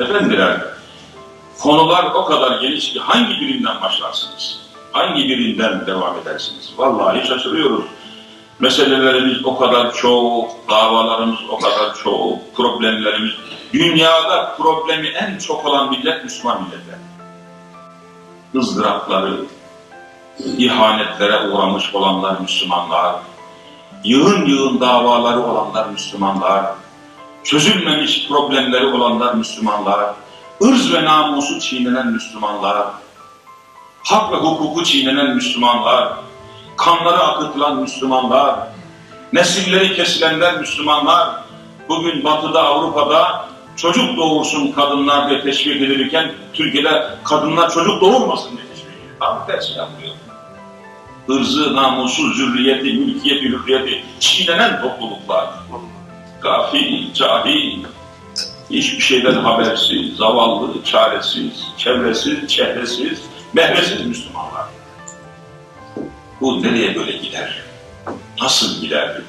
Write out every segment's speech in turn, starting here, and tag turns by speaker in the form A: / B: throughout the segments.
A: Efendiler, konular o kadar geniş ki hangi birinden başlarsınız? Hangi birinden devam edersiniz? Vallahi şaşırıyoruz. Meselelerimiz o kadar çok, davalarımız o kadar çok, problemlerimiz. Dünyada problemi en çok olan millet Müslüman milletler. ızdırapları, ihanetlere uğramış olanlar Müslümanlar, yığın yığın davaları olanlar Müslümanlar, çözülmemiş problemleri olanlar Müslümanlar, ırz ve namusu çiğnenen Müslümanlar, hak ve hukuku çiğnenen Müslümanlar, kanları akıtılan Müslümanlar, nesilleri kesilenler Müslümanlar, bugün Batı'da, Avrupa'da çocuk doğursun kadınlar diye teşvik edilirken Türkiye'de kadınlar çocuk doğurmasın diye teşvik ediliyor. Tam tersi yapılıyor. Hırzı, namusu, zürriyeti, mülkiyeti, hürriyeti çiğnenen topluluklar. Gafil, cahil, hiçbir şeyden habersiz, zavallı, çaresiz, çevresiz, çehresiz, mehresiz Müslümanlar. Bu nereye böyle gider? Nasıl gider?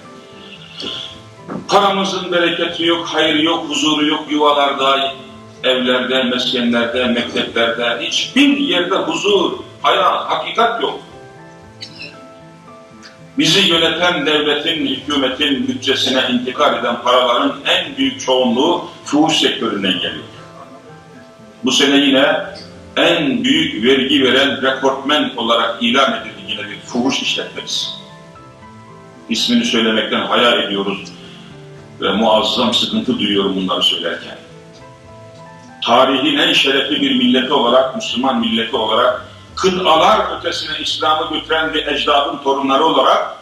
A: Paramızın bereketi yok, hayır yok, huzuru yok yuvalarda, evlerde, meskenlerde, mekteplerde, hiçbir yerde huzur, hayat, hakikat yok. Bizi yöneten devletin, hükümetin bütçesine intikal eden paraların en büyük çoğunluğu fuhuş sektöründen geliyor. Bu sene yine en büyük vergi veren rekortmen olarak ilan edildi yine bir fuhuş işletmesi. İsmini söylemekten hayal ediyoruz ve muazzam sıkıntı duyuyorum bunları söylerken. Tarihin en şerefli bir milleti olarak, Müslüman milleti olarak, kıtalar ötesine İslam'ı götüren bir ecdadın torunları olarak,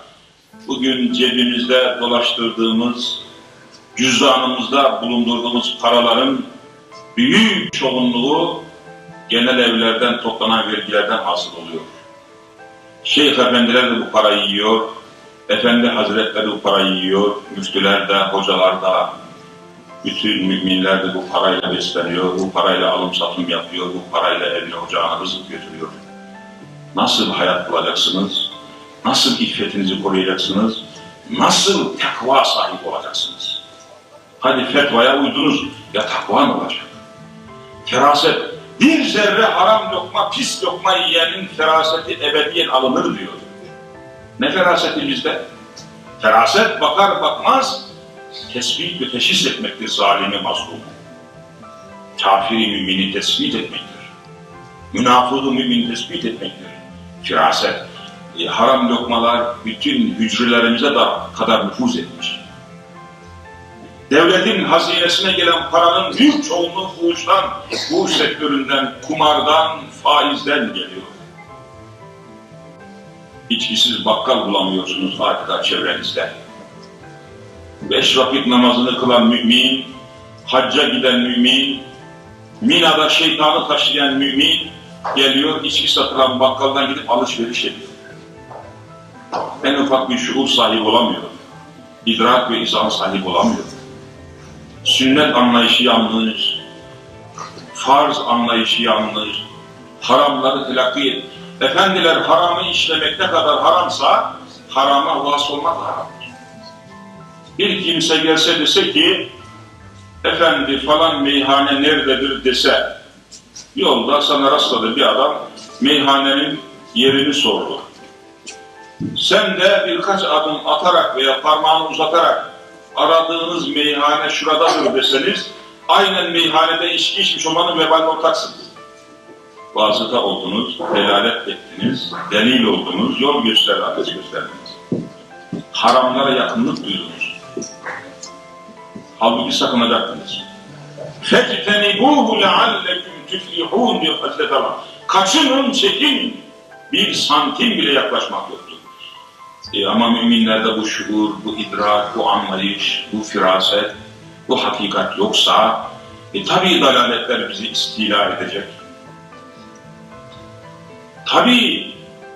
A: bugün cebimizde dolaştırdığımız, cüzdanımızda bulundurduğumuz paraların büyük çoğunluğu genel evlerden toplanan vergilerden hasıl oluyor. Şeyh efendiler de bu parayı yiyor, efendi hazretleri bu parayı yiyor, müftüler de, hocalar da, bütün müminler de bu parayla besleniyor, bu parayla alım satım yapıyor, bu parayla evine ocağına rızık götürüyor. Nasıl hayat bulacaksınız? Nasıl iffetinizi koruyacaksınız? Nasıl takva sahibi olacaksınız? Hadi fetvaya uydunuz, ya takva ne olacak? Feraset, bir zerre haram lokma, pis lokma yiyenin feraseti ebediyen alınır diyor. Ne feraseti bizde? Feraset bakar bakmaz tespit ve teşhis etmektir zalimi mazlumu. Kafiri mümini tespit etmektir. Münafığı mümin tespit etmektir. Firaset, e, haram lokmalar bütün hücrelerimize de kadar nüfuz etmiş. Devletin hazinesine gelen paranın büyük çoğunluğu fuhuştan, fuhuş sektöründen, kumardan, faizden geliyor. İçkisiz bakkal bulamıyorsunuz adeta çevrenizde. Beş vakit namazını kılan mümin, hacca giden mümin, Mina'da şeytanı taşıyan mümin geliyor, içki satılan bakkaldan gidip alışveriş ediyor. En ufak bir şuur sahibi olamıyor. İdrak ve izan sahibi olamıyor. Sünnet anlayışı yanlış, farz anlayışı yanlış, haramları telakki et. Efendiler haramı işlemek ne kadar haramsa, harama vasıl olmak da haramdır. Bir kimse gelse dese ki, efendi falan meyhane nerededir dese, yolda sana rastladı bir adam, meyhanenin yerini sordu. Sen de birkaç adım atarak veya parmağını uzatarak aradığınız meyhane şuradadır deseniz, aynen meyhanede içki içmiş olmanın vebaline ortaksınız. Vasıta oldunuz, delalet ettiniz, delil oldunuz, yol göster, ateş gösterdiniz. Haramlara yakınlık duydunuz. Halbuki sakınacaktınız. فَجْتَنِبُوهُ لَعَلَّكُمْ تُفْلِحُونَ diyor Hazreti Allah. Kaçının, çekin. Bir santim bile yaklaşmak yoktur. E ama müminlerde bu şuur, bu idrak, bu anlayış, bu firaset, bu hakikat yoksa e tabi dalaletler bizi istila edecek. Tabi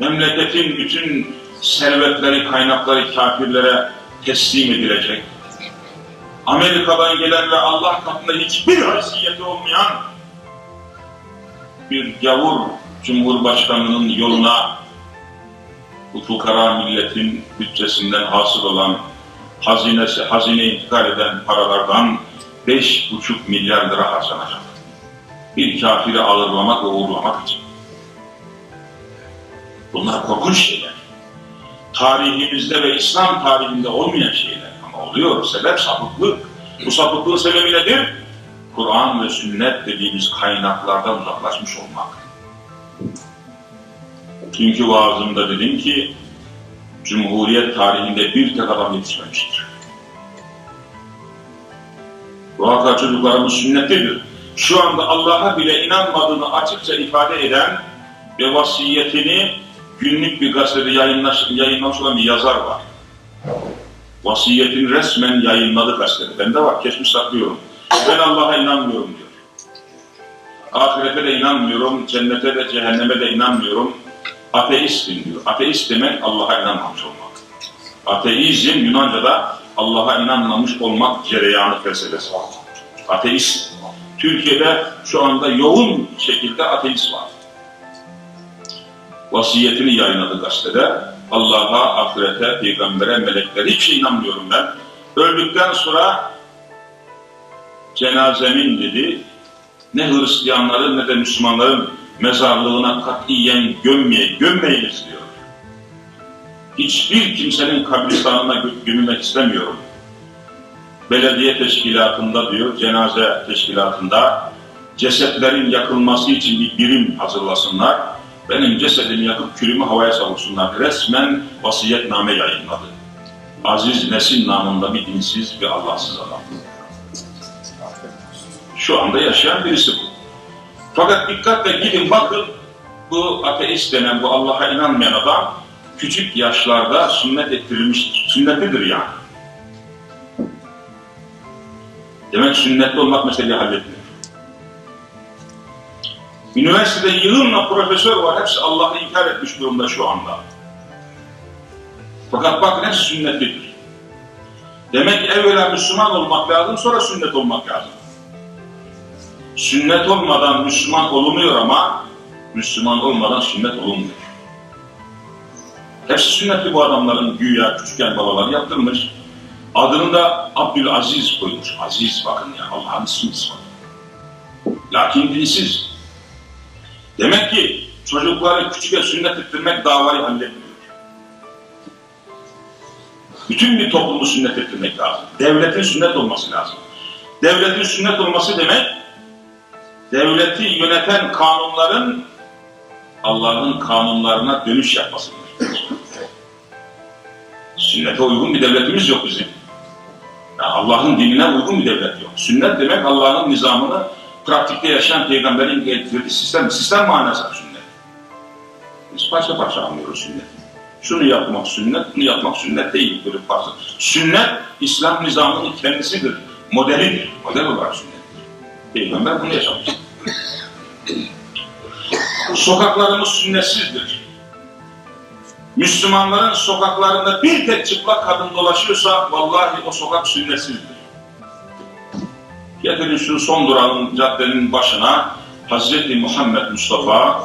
A: memleketin bütün servetleri, kaynakları kafirlere teslim edilecek. Amerika'dan gelen ve Allah katında hiçbir haysiyeti olmayan bir gavur Cumhurbaşkanının yoluna bu fukara milletin bütçesinden hasıl olan hazinesi, hazine intikal eden paralardan beş buçuk milyar lira harcanacak. Bir kafiri ağırlamak uğurlamak için. Bunlar korkunç şeyler. Tarihimizde ve İslam tarihinde olmayan şeyler ama oluyor. Sebep sapıklık. Bu sapıklığın sebebi nedir? Kur'an ve sünnet dediğimiz kaynaklardan uzaklaşmış olmak. Çünkü vaazımda dedim ki Cumhuriyet tarihinde bir tek adam yetişmemiştir. Bu hakka çocuklarımız sünnetlidir. Şu anda Allah'a bile inanmadığını açıkça ifade eden ve vasiyetini günlük bir gazetede yayınlamış olan bir yazar var. Vasiyetini resmen yayınladı gazetede. Bende var, kesmiş saklıyorum. Ben Allah'a inanmıyorum diyor. Ahirete de inanmıyorum, cennete de cehenneme de inanmıyorum. Ateistim diyor. Ateist demek Allah'a inanmamış olmak. Ateizm Yunanca'da Allah'a inanmamış olmak cereyanı felsefesi. Ateist. Türkiye'de şu anda yoğun şekilde ateist var. Vasiyetini yayınladı gazetede. Allah'a, ahirete, peygambere, meleklere hiç inanmıyorum ben. Öldükten sonra cenazemin dedi, ne Hristiyanların ne de Müslümanların mezarlığına katiyen gömmeye, gömmeyiniz diyor. Hiçbir kimsenin kabristanına gö- gömülmek istemiyorum. Belediye teşkilatında diyor, cenaze teşkilatında cesetlerin yakılması için bir birim hazırlasınlar. Benim cesedimi yakıp külümü havaya savursunlar. Resmen vasiyetname yayınladı. Aziz Nesin namında bir dinsiz bir Allahsız adam. Şu anda yaşayan birisi bu. Fakat dikkatle gidin bakın bu ateist denen bu Allah'a inanmayan adam küçük yaşlarda sünnet ettirilmiş, sünnetlidir yani. Demek sünnetli olmak meseleyi halletmiyor. Üniversitede yığınla profesör var, hepsi Allah'ı inkar etmiş durumda şu anda. Fakat bakın hepsi sünnetlidir. Demek ki evvela Müslüman olmak lazım, sonra sünnet olmak lazım. Sünnet olmadan Müslüman olunuyor ama Müslüman olmadan sünnet olunmuyor. Hepsi sünnetli bu adamların güya küçükken babaları yaptırmış. Adını da Abdülaziz koymuş. Aziz bakın ya Allah'ın ismi ismi. Lakin dinsiz. Demek ki çocukları küçükken sünnet ettirmek davayı halletmiyor. Bütün bir toplumu sünnet ettirmek lazım. Devletin sünnet olması lazım. Devletin sünnet olması demek devleti yöneten kanunların Allah'ın kanunlarına dönüş yapmasıdır. Sünnete uygun bir devletimiz yok bizim. Allah'ın dinine uygun bir devlet yok. Sünnet demek Allah'ın nizamını pratikte yaşayan peygamberin getirdiği sistem. Sistem manası sünnet. Biz parça parça anlıyoruz sünnet. Şunu yapmak sünnet, bunu yapmak sünnet değil. Böyle parça. Sünnet, İslam nizamının kendisidir. Modelidir. Model olarak sünnettir. Peygamber bunu yaşamış. Sokaklarımız sünnetsizdir. Müslümanların sokaklarında bir tek çıplak kadın dolaşıyorsa vallahi o sokak sünnetsizdir. Getirin şu son durağın caddenin başına Hazreti Muhammed Mustafa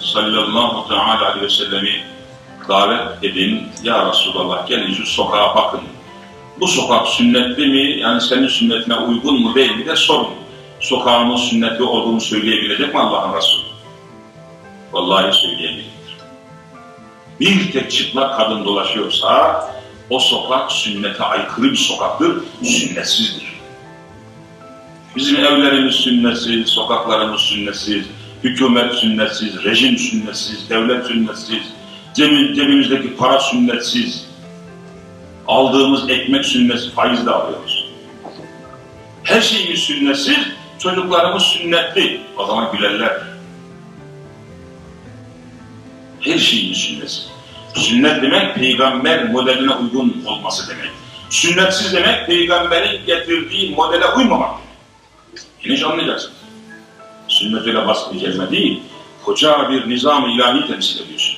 A: sallallahu teala aleyhi ve sellemi davet edin. Ya Resulallah gelin şu sokağa bakın. Bu sokak sünnetli mi? Yani senin sünnetine uygun mu değil mi de sorun. Sokağımın sünnetli olduğunu söyleyebilecek mi Allah'ın Resulü? Vallahi söyleyebilir. Bir tek çıplak kadın dolaşıyorsa o sokak sünnete aykırı bir sokaktır, sünnetsizdir. Bizim evlerimiz sünnetsiz, sokaklarımız sünnetsiz, hükümet sünnetsiz, rejim sünnetsiz, devlet sünnetsiz, cebi- cebimizdeki para sünnetsiz, aldığımız ekmek sünnetsiz, faiz de alıyoruz. Her şeyimiz sünnetsiz, çocuklarımız sünnetli. O zaman gülerler. Her şeyin sünnesi. Sünnet demek peygamber modeline uygun olması demek. Sünnetsiz demek peygamberin getirdiği modele uymamak demek. Geniş anlayacaksınız. Sünnet öyle basit bir kelime değil. Koca bir nizam-ı ilahi temsil ediyorsun.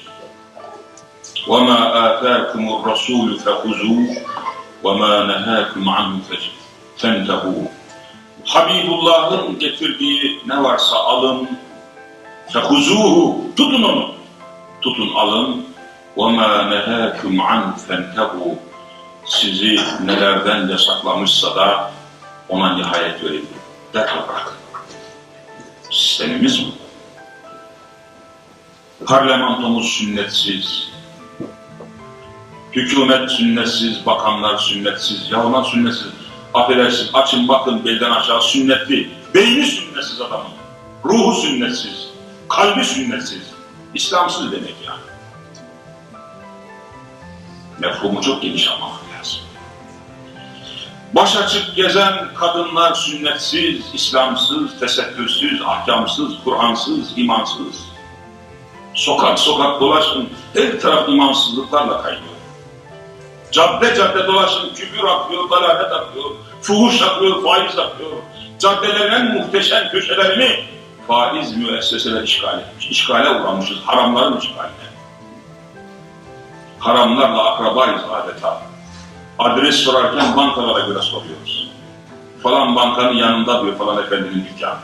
A: وَمَا آتَاكُمُ الرَّسُولُ فَخُذُوهُ وَمَا نَهَاكُمْ عَنْهُ فَانْتَهُوا Habibullah'ın getirdiği ne varsa alın, فَخُذُوهُ Tutun onu. Tutun alın. وَمَا نَهَاكُمْ عَنْ فَانْتَهُوا Sizi nelerden yasaklamışsa da ona nihayet verin. Derhal bırakın. Eksenimiz bu. Parlamentomuz sünnetsiz, hükümet sünnetsiz, bakanlar sünnetsiz, ya ulan sünnetsiz. Affedersin, açın bakın belden aşağı sünnetli. Beyni sünnetsiz adamın. Ruhu sünnetsiz, kalbi sünnetsiz. İslamsız demek yani. Mefhumu çok geniş lazım. Baş açık gezen kadınlar sünnetsiz, İslamsız, tesettürsüz, ahkamsız, Kur'ansız, imansız. Sokak sokak dolaşın, her taraf imansızlıklarla kaynıyor. Cadde cadde dolaşın, küfür akıyor, dalalet akıyor, fuhuş akıyor, faiz akıyor. Caddelerin en muhteşem köşelerini faiz müesseseler işgal etmiş. İşgale uğramışız, haramların işgaline. Haramlarla akrabayız adeta. Adres sorarken bankalara göre soruyoruz. Falan bankanın yanında diyor falan efendinin dükkanı.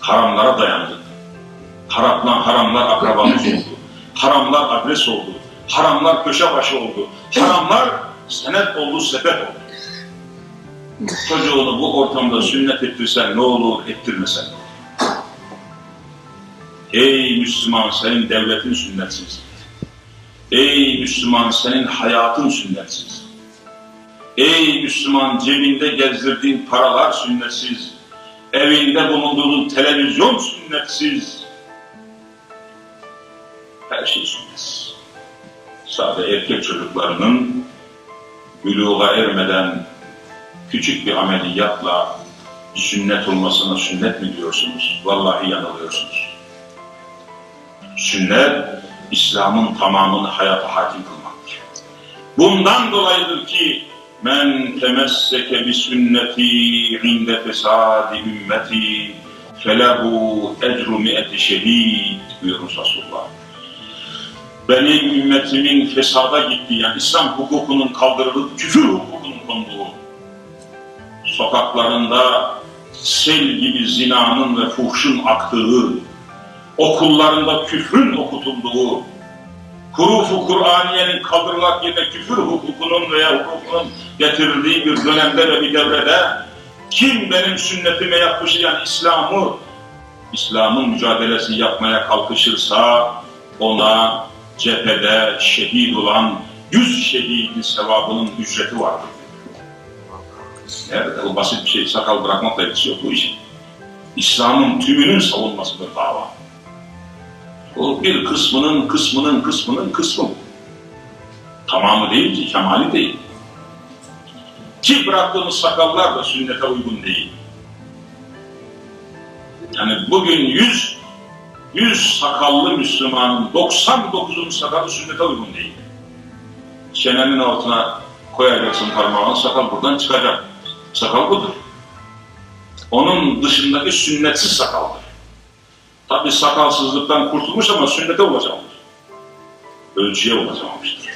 A: Haramlara dayandık. Haramlar, haramlar akrabamız oldu. Haramlar adres oldu. Haramlar köşe başı oldu. Haramlar senet oldu, sepet oldu. Çocuğunu bu ortamda sünnet ettirsen ne olur, ettirmesen ne olur. Ey Müslüman senin devletin sünnetsiz. Ey Müslüman senin hayatın sünnetsiz. Ey Müslüman cebinde gezdirdiğin paralar sünnetsiz. Evinde bulunduğun televizyon sünnetsiz. Her şey sünnetsiz. Sade erkek çocuklarının büluğa ermeden küçük bir ameliyatla sünnet olmasına sünnet mi diyorsunuz? Vallahi yanılıyorsunuz. Sünnet, İslam'ın tamamını hayata hakim kılmaktır. Bundan dolayıdır ki men temesseke bi sünneti inde fesadi ümmeti felehu ecru mi'eti şehid buyurun Resulullah. Benim ümmetimin fesada gittiği yani İslam hukukunun kaldırılıp küfür hukukunun konduğu sokaklarında sel gibi zinanın ve fuhşun aktığı okullarında küfrün okutulduğu, hurufu Kur'aniyenin kaldırılak yerine küfür hukukunun veya hukukunun getirildiği bir dönemde ve bir devrede kim benim sünnetime yapmışı yani İslam'ı, İslam'ın mücadelesi yapmaya kalkışırsa ona cephede şehit olan yüz şehidin sevabının ücreti vardır. Nerede? O basit bir şey. Sakal bırakmakla ilgisi yok bu işin. İslam'ın tümünün savunmasıdır dava. O bir kısmının, kısmının, kısmının kısmı. Tamamı değil ki, kemali değil. Ki bıraktığımız sakallar da sünnete uygun değil. Yani bugün yüz, yüz sakallı Müslümanın 99'un sakalı sünnete uygun değil. Çenenin altına koyacaksın parmağını, sakal buradan çıkacak. Sakal budur. Onun dışındaki sünnetsiz sakaldır. Tabi sakalsızlıktan kurtulmuş ama sünnete ulaşamamış. Ölçüye ulaşamamıştır.